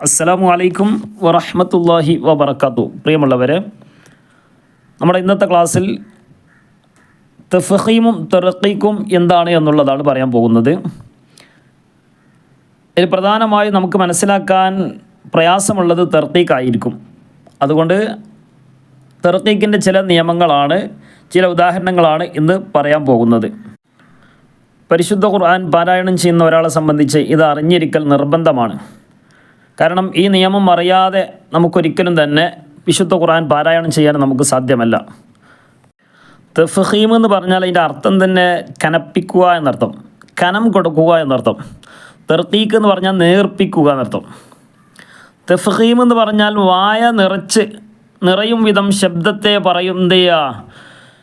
അസ്സലാമു അലൈക്കും വറഹമത്തല്ലാഹി വബർക്കാത്തു പ്രിയമുള്ളവരെ നമ്മുടെ ഇന്നത്തെ ക്ലാസ്സിൽ തഫഹീമും തെറക്കീക്കും എന്താണ് എന്നുള്ളതാണ് പറയാൻ പോകുന്നത്. ഇതിൽ പ്രധാനമായും നമുക്ക് മനസ്സിലാക്കാൻ പ്രയാസമുള്ളത് തെർക്കീക്കായിരിക്കും അതുകൊണ്ട് തെർക്കീക്കിന്റെ ചില നിയമങ്ങളാണ് ചില ഉദാഹരണങ്ങളാണ് ഇന്ന് പറയാൻ പോകുന്നത്. പരിശുദ്ധ ഖുർആൻ പാരായണം ചെയ്യുന്ന ഒരാളെ സംബന്ധിച്ച് ഇത് അറിഞ്ഞിരിക്കൽ നിർബന്ധമാണ്. കാരണം ഈ നിയമം അറിയാതെ നമുക്കൊരിക്കലും തന്നെ വിശുദ്ധ ഖുർആൻ പാരായണം ചെയ്യാൻ നമുക്ക് സാധ്യമല്ല. തെഫഹീം എന്ന് പറഞ്ഞാൽ അതിന്റെ അർത്ഥം തന്നെ കനപ്പിക്കുക എന്നർത്ഥം. കനം കൊടുക്കുക എന്നർത്ഥം. തെർത്തീക്ക് എന്ന് പറഞ്ഞാൽ നേർപ്പിക്കുക എന്നർത്ഥം. തെഫഹീം എന്ന് പറഞ്ഞാൽ വായ നിറച്ച് നിറയും വിധം ശബ്ദത്തെ പറയും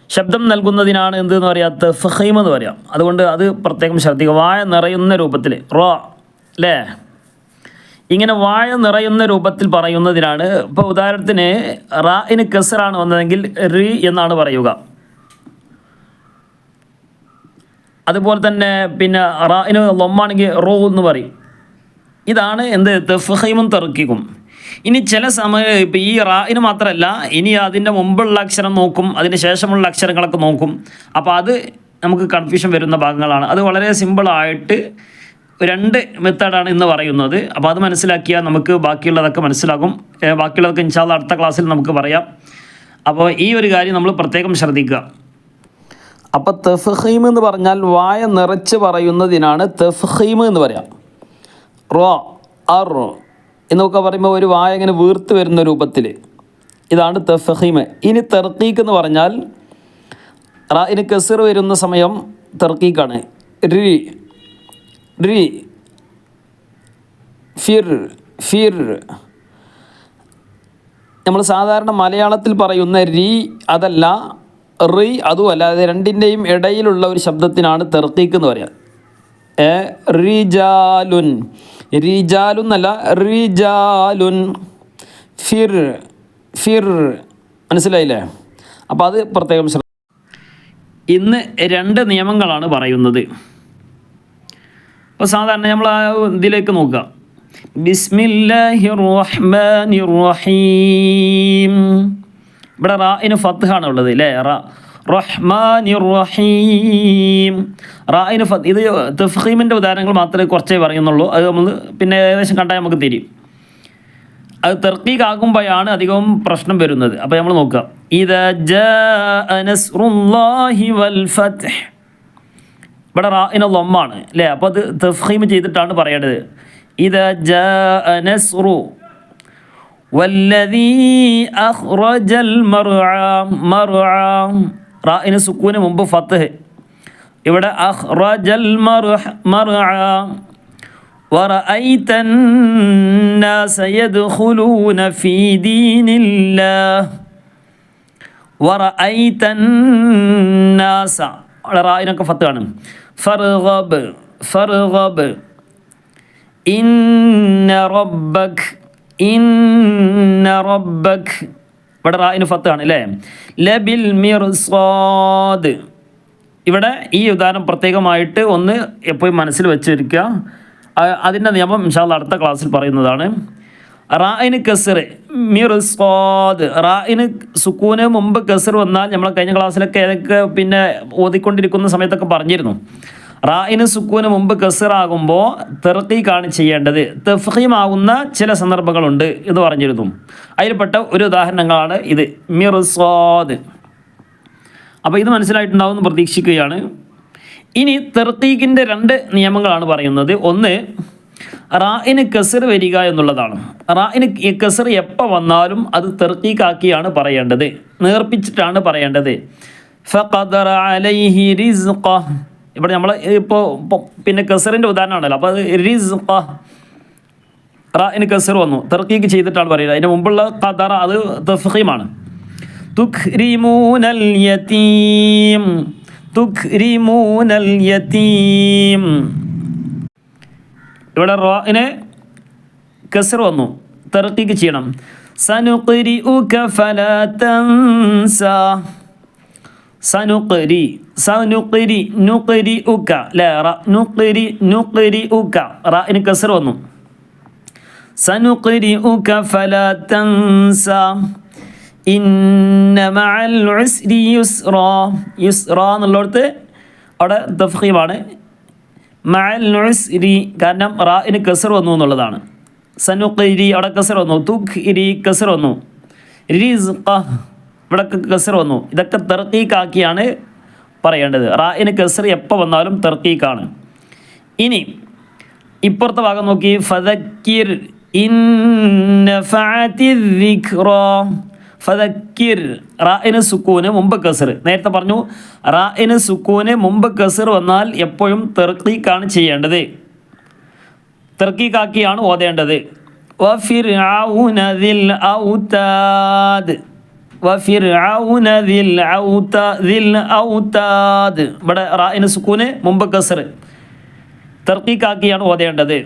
ശബ്ദം നൽകുന്നതിനാണ് എന്ത് എന്ന് പറയുക തെഫഹീം എന്ന് പറയാം. അതുകൊണ്ട് അത് പ്രത്യേകം ശ്രദ്ധിക്കുക. വായ നിറയുന്ന രൂപത്തിൽ റോ അല്ലേ ഇങ്ങനെ വായ നിറയുന്ന രൂപത്തിൽ പറയുന്നതിനാണ്. ഇപ്പോൾ ഉദാഹരണത്തിന് റായിന് കസറാണ് വന്നതെങ്കിൽ റി എന്നാണ് പറയുക. അതുപോലെ തന്നെ പിന്നെ റായിന് ലൊമ്മാണെങ്കിൽ റോ എന്ന് പറയും. ഇതാണ് എന്ത്? തെഫഹീമും തെറുക്കിക്കും ഇനി ചില സമയ ഇപ്പം ഈ റായിന് മാത്രമല്ല ഇനി അതിന്റെ മുമ്പുള്ള അക്ഷരം നോക്കും അതിന് ശേഷമുള്ള അക്ഷരങ്ങളൊക്കെ നോക്കും. അപ്പോൾ അത് നമുക്ക് കൺഫ്യൂഷൻ വരുന്ന ഭാഗങ്ങളാണ്. അത് വളരെ സിമ്പിളായിട്ട് രണ്ട് മെത്തേഡാണ് ഇന്ന് പറയുന്നത്. അപ്പോൾ അത് മനസ്സിലാക്കിയാൽ നമുക്ക് ബാക്കിയുള്ളതൊക്കെ മനസ്സിലാകും. ബാക്കിയുള്ളതൊക്കെ ഇൻഷാല്ല അടുത്ത ക്ലാസ്സിൽ നമുക്ക് പറയാം. അപ്പോൾ ഈ ഒരു കാര്യം നമ്മൾ പ്രത്യേകം ശ്രദ്ധിക്കുക. അപ്പോൾ തെഫ്ഹീം എന്ന് പറഞ്ഞാൽ വായ നിറച്ച് പറയുന്നതിനാണ് തെഫ്ഹീം എന്ന് പറയാം. റോ അർ എന്നൊക്കെ പറയുമ്പോൾ ഒരു വായ ഇങ്ങനെ വീർത്ത് വരുന്ന രൂപത്തിൽ. ഇതാണ് തെഫ്ഹീം. ഇനി തെർക്കീക്ക് എന്ന് പറഞ്ഞാൽ റായിന് കസർ വരുന്ന സമയം തെർക്കീക്കാണ് രി രി ഫിർ ഫിർ നമ്മൾ സാധാരണ മലയാളത്തിൽ പറയുന്ന രി അതല്ല റി അതുമല്ല അത് രണ്ടിന്റെയും ഇടയിലുള്ള ഒരു ശബ്ദത്തിനാണ് തെർക്കീക്ക് എന്ന് പറയുക ഏ റിജാലുൻ. റിജാലുൻ എന്നല്ല റിജാലുൻ. ഫിർ ഫിർ. മനസ്സിലായില്ലേ? അപ്പോൾ അത് പ്രത്യേകം ഇന്ന് രണ്ട് നിയമങ്ങളാണ് പറയുന്നത്. അപ്പോൾ സാധാരണ നമ്മൾ ആ ഇതിലേക്ക് നോക്കുക. ബിസ്മില്ലാഹി റഹ്മാനി റഹീം ഇവിടെ റായിന് ഫത്ത്ഹാണ് ഉള്ളത് അല്ലേ റ. റഹ്മാനി റഹീം റായിന് ഫത്ത് ഇത് തഫീമിന്റെ ഉദാഹരണങ്ങൾ മാത്രമേ കുറച്ചേ പറയുന്നുള്ളൂ. അത് നമ്മൾ പിന്നെ ഏകദേശം കണ്ടാൽ നമുക്ക് തരും അത് തെർക്കീക്കാകുമ്പോഴാണ് അധികവും പ്രശ്നം വരുന്നത്. അപ്പോൾ നമ്മൾ നോക്കുക. ഇത് ഇവിടെ റായിന ലൊമ്മാണ് അല്ലേ അപ്പോൾ അത് തഫ്ഹീം ചെയ്തിട്ടാണ് പറയേണ്ടത് ഇത് നസ്റു والذي أخرج المرعى مرعى റായിന് സുക്കൂന് മുമ്പ് ഫത്ത് ഇവിടെ അഖ്റജൽ മർഹ مرعى ورأيت الناس يدخلون في دين الله ورأيت الناس അവിടെ റായിനൊക്കെ ഫത്ത് കാണും ഫർഗബ് ഫർഗബ് ഇന്ന റബ്ബക് ഇന്ന റബ്ബക് ഇവിടെ റായിന് ഫത്ത് ആണ് അല്ലേ ലബിൽ മിർസാദ് ഇവിടെ ഈ ഉദാഹരണം പ്രത്യേകമായിട്ട് ഒന്ന് എപ്പോഴും മനസ്സിൽ വെച്ചിരിക്കുക. അതിന്റെ നിയമം ഇൻഷാല്ല അടുത്ത ക്ലാസ്സിൽ പറയുന്നതാണ്. റായിന് കസർ മിർസ്വാദ് റായിന് സുക്കൂന് മുമ്പ് കസർ വന്നാൽ നമ്മൾ കഴിഞ്ഞ ക്ലാസ്സിലൊക്കെ ഏതൊക്കെ പിന്നെ ഓതിക്കൊണ്ടിരിക്കുന്ന സമയത്തൊക്കെ പറഞ്ഞിരുന്നു. റായിന് സുക്കൂന് മുമ്പ് കസറാകുമ്പോൾ തെർക്കീക്കാണ് ചെയ്യേണ്ടത്. തെഫീമാകുന്ന ചില സന്ദർഭങ്ങളുണ്ട് എന്ന് പറഞ്ഞിരുന്നു. അതിൽപ്പെട്ട ഒരു ഉദാഹരണങ്ങളാണ് ഇത്. മിർസ്വാദ് അപ്പോൾ ഇത് മനസ്സിലായിട്ടുണ്ടാവും എന്ന് പ്രതീക്ഷിക്കുകയാണ്. ഇനി തെർക്കീക്കിന്റെ രണ്ട് നിയമങ്ങളാണ് പറയുന്നത്. ഒന്ന് റായിന് കസർ വരിക എന്നുള്ളതാണ്. റായിന് ഈ കസർ എപ്പോൾ വന്നാലും അത് തെർക്കീക്കാക്കിയാണ് പറയേണ്ടത്. നേർപ്പിച്ചിട്ടാണ് പറയേണ്ടത്. അലൈഹി ഇവിടെ നമ്മൾ ഇപ്പോൾ പിന്നെ കസറിന്റെ ഉദാഹരണമാണല്ലോ. അപ്പോൾ റിസ്ഖ. റാഇന് കസർ വന്നു. തെർക്കീക്ക് ചെയ്തിട്ടാണ് പറയുന്നത്. അതിന് മുമ്പുള്ള ഖദറ അത് തഫീമാണ് തുഖ്രിമൂനൽ യതീം. തുഖ്രിമൂനൽ യതീം. ഇവിടെ റോയിന് കസർ വന്നു. തെർക്കിക്ക് ചെയ്യണം സനുക്കരി സനുക്കരി സനുക്കരി നുക്കരി ഉക്ക അല്ലേ റ നുക്കരി റ ഉക്ക റ റായിന് കസർ വന്നു. സനുക്കരി ഉക്ക ഫല തൻസ. ഇന്ന മഅൽ ഉസ്രി യുസ്റ. യുസ്റ എന്നുള്ളിടത്ത് അവിടെ തഫ്ഹീമാണ്. മഅൽ ഉസ്രി കാരണം റാഇന് കസർ വന്നു എന്നുള്ളതാണ്. സനുഖിരി അവിടെ കസർ വന്നു. തുഖ് ഇരി കസർ വന്നു. ഇവിടെ കസർ വന്നു. ഇതൊക്കെ തെർക്കീക്കാക്കിയാണ് പറയേണ്ടത്. റാഇന് കസർ എപ്പോൾ വന്നാലും തെർക്കീക്കാണ് ഇനി ഇപ്പുറത്തെ ഭാഗം നോക്കി. ഫതക്കിർ ഫതക്കിർ റാഇന് സുക്കൂന് മുമ്പ് കസർ നേരത്തെ പറഞ്ഞു റാഇന് സുക്കൂന് മുമ്പ് കസർ വന്നാൽ എപ്പോഴും തെർക്കീക്കാണ് ചെയ്യേണ്ടത് തെർക്കീക്കാക്കിയാണ് ഓതേണ്ടത് وفرعون ذي الأوتاد وفرعون ذي الأوتاد ذي الأوتاد ഇവിടെ റായിന് സുക്കൂന് മുമ്പ് കസർ തർക്കീക്കാക്കിയാണ് ഓതേണ്ടത്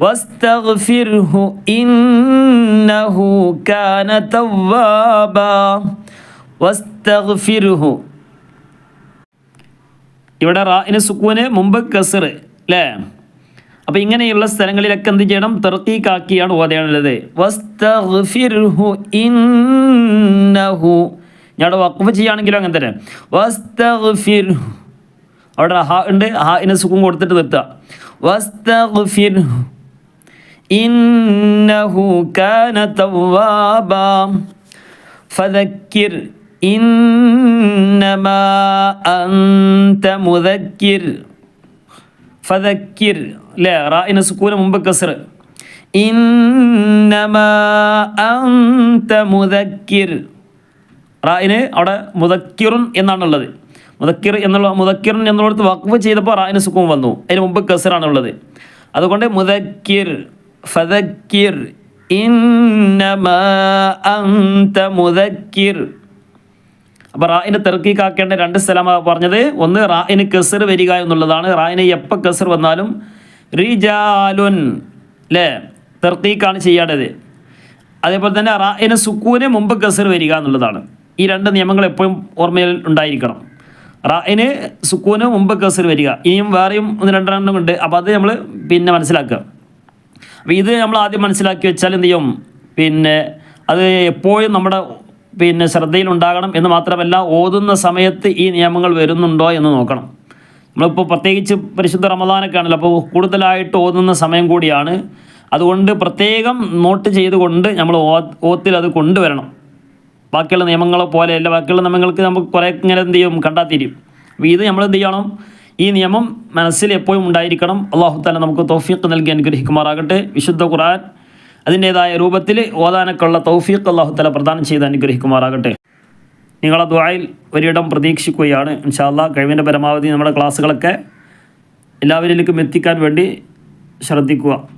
واستغفره إنه كان توابا واستغفره ഇവിടെ റായിന് സുക്കൂന് മുമ്പ് കസർ അല്ലേ അപ്പോൾ ഇങ്ങനെയുള്ള സ്ഥലങ്ങളിലൊക്കെ എന്ത് ചെയ്യണം തെർക്കീക്കാക്കിയാണ് ഓതേണ്ടത് വസ്തഗ്ഫിർഹു ഇന്നഹു ഞാൻ വഖഫ് ചെയ്യുകയാണെങ്കിലും അങ്ങനെ തന്നെ വസ്തഗ്ഫിർഹു അവിടെ ഹ ഉണ്ട് ഹ ഇന് സുഖം കൊടുത്തിട്ട് നിർത്തുക വസ്തഗ്ഫിർഹു ഇന്നഹു കാന توابا فذكر ഇന്നമാ അൻത مذكر فذكر لا റായിന് سكون من بكسر ഇന്നമാ أنت مذكر റായിന് അവിടെ മുദക്കിറുൻ എന്നാണുള്ളത്. മുതക്കിർ എന്നുള്ള മുദക്കിറുൻ എന്നുള്ളത് വഖഫ് ചെയ്തപ്പോൾ റായിന് സുഖം വന്നു. അതിന് മുമ്പ് കസറാണുള്ളത്. അതുകൊണ്ട് മുദക്കിർ ഫതക്കിർ ഇന്നമാ അപ്പോൾ റായിന് തെർക്കീക്കാക്കേണ്ട രണ്ട് സ്ഥലമാണ് പറഞ്ഞത്. ഒന്ന് റായിന് കെസർ വരിക എന്നുള്ളതാണ്. റായിന് എപ്പോൾ കെസർ വന്നാലും റിജാലുൻ അല്ലേ തെർക്കീക്കാണ് ചെയ്യേണ്ടത്. അതേപോലെ തന്നെ റായിന് സുക്കൂന് മുമ്പ് കെസർ വരിക എന്നുള്ളതാണ്. ഈ രണ്ട് നിയമങ്ങൾ എപ്പോഴും ഓർമ്മയിൽ ഉണ്ടായിരിക്കണം. റായിന് സുക്കൂന് മുമ്പ് കെസർ വരിക. ഇനിയും വേറെയും ഒന്ന് രണ്ടെണ്ണം ഉണ്ട്. അപ്പോൾ അത് നമ്മൾ പിന്നെ മനസ്സിലാക്കുക. അപ്പോൾ ഇത് നമ്മൾ ആദ്യം മനസ്സിലാക്കി വെച്ചാൽ എന്ത് ചെയ്യും? പിന്നെ അത് എപ്പോഴും നമ്മുടെ പിന്നെ ശ്രദ്ധയിലുണ്ടാകണം എന്ന് മാത്രമല്ല ഓതുന്ന സമയത്ത് ഈ നിയമങ്ങൾ വരുന്നുണ്ടോ എന്ന് നോക്കണം. നമ്മളിപ്പോൾ പ്രത്യേകിച്ച് പരിശുദ്ധ റമദാനൊക്കെ ആണല്ലോ അപ്പോൾ കൂടുതലായിട്ട് ഓതുന്ന സമയം കൂടിയാണ്. അതുകൊണ്ട് പ്രത്യേകം നോട്ട് ചെയ്തുകൊണ്ട് നമ്മൾ ഓത്തിൽ അത് കൊണ്ടുവരണം. ബാക്കിയുള്ള നിയമങ്ങളെ പോലെയല്ല ബാക്കിയുള്ള നിയമങ്ങൾക്ക് നമുക്ക് കുറേ ഇങ്ങനെ എന്ത് ചെയ്യും കണ്ടാൽ തിരിയും അപ്പോൾ ഇത് നമ്മൾ എന്ത് ചെയ്യണം? ഈ നിയമം മനസ്സിൽ എപ്പോഴും ഉണ്ടായിരിക്കണം. അള്ളാഹു താല നമുക്ക് തൗഫീഖ് നൽകി അനുഗ്രഹിക്കുമാറാകട്ടെ. വിശുദ്ധ ഖുർആൻ അതിന്റേതായ രൂപത്തിൽ ഓദാനക്കുള്ള തൗഫീഖ് അള്ളാഹു താല പ്രദാനം ചെയ്ത് അനുഗ്രഹിക്കുമാറാകട്ടെ. നിങ്ങളെ ദ്വായിൽ ഒരിടം പ്രതീക്ഷിക്കുകയാണ്. ഇൻഷാല്ല കഴിവിന്റെ പരമാവധി നമ്മുടെ ക്ലാസ്സുകളൊക്കെ എല്ലാവരിലേക്കും എത്തിക്കാൻ വേണ്ടി ശ്രദ്ധിക്കുക.